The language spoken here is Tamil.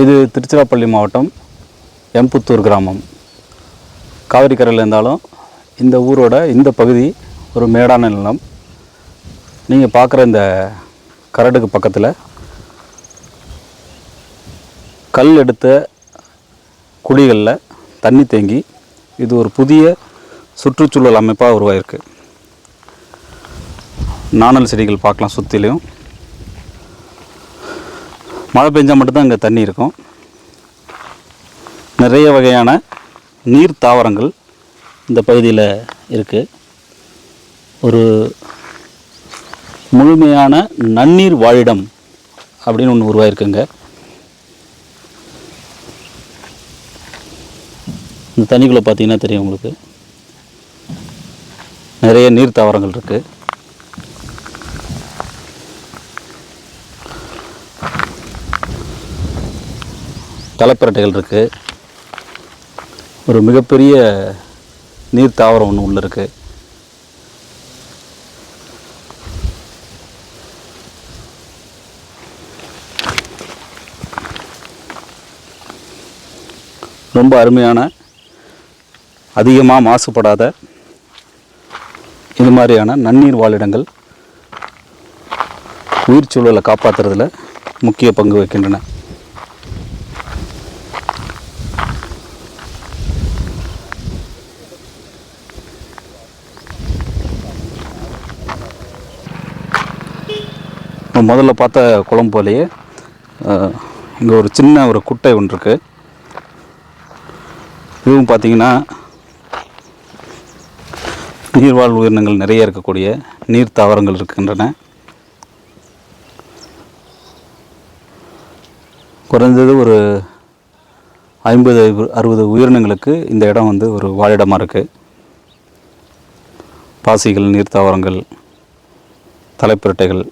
இது திருச்சிராப்பள்ளி மாவட்டம் எம்புத்தூர் கிராமம். காவிரி கரையில் இருந்தாலும் இந்த ஊரோட இந்த பகுதி ஒரு மேடான நிலம். நீங்கள் பார்க்குற இந்த கரடுக்கு பக்கத்தில் கல் எடுத்த குழிகளில் தண்ணி தேங்கி இது ஒரு புதிய சுற்றுச்சூழல் அமைப்பாக உருவாயிருக்கு. நாணல் செடிகள் பார்க்கலாம் சுற்றிலையும் மழை பெஞ்சால் மட்டும்தான் இங்கே தண்ணி இருக்கும். நிறைய வகையான நீர் தாவரங்கள் இந்த பகுதியில் இருக்குது ஒரு முழுமையான நன்னீர் வாழிடம் அப்படின்னு ஒன்று உருவாயிருக்குங்க. இந்த தண்ணிக்குள்ளே பார்த்தீங்கன்னா தெரியும் உங்களுக்கு. நிறைய நீர் தாவரங்கள் இருக்குது கலப்பிரட்டைகள் இருக்குது ஒரு மிகப்பெரிய நீர் தாவரம் ஒன்று உள்ளே இருக்குது ரொம்ப அருமையான அதிகமாக மாசுபடாத இது மாதிரியான நன்னீர் வாழிடங்கள் உயிர் சூழலை காப்பாற்றுறதுல முக்கிய பங்கு வகிக்கின்றன. முதல்ல பார்த்த குளம் போலேயே இங்கே ஒரு சின்ன ஒரு குட்டை ஒன்று இருக்குது இதுவும் பார்த்தீங்கன்னா நீர்வாழ் உயிரினங்கள் நிறைய இருக்கக்கூடிய நீர் தாவரங்கள் இருக்கின்றன. குறைஞ்சது ஒரு ஐம்பது அறுபது உயிரினங்களுக்கு இந்த இடம் வந்து ஒரு வாழிடமாக இருக்குது பாசிகள் நீர் தாவரங்கள் தலைப்பிரட்டைகள்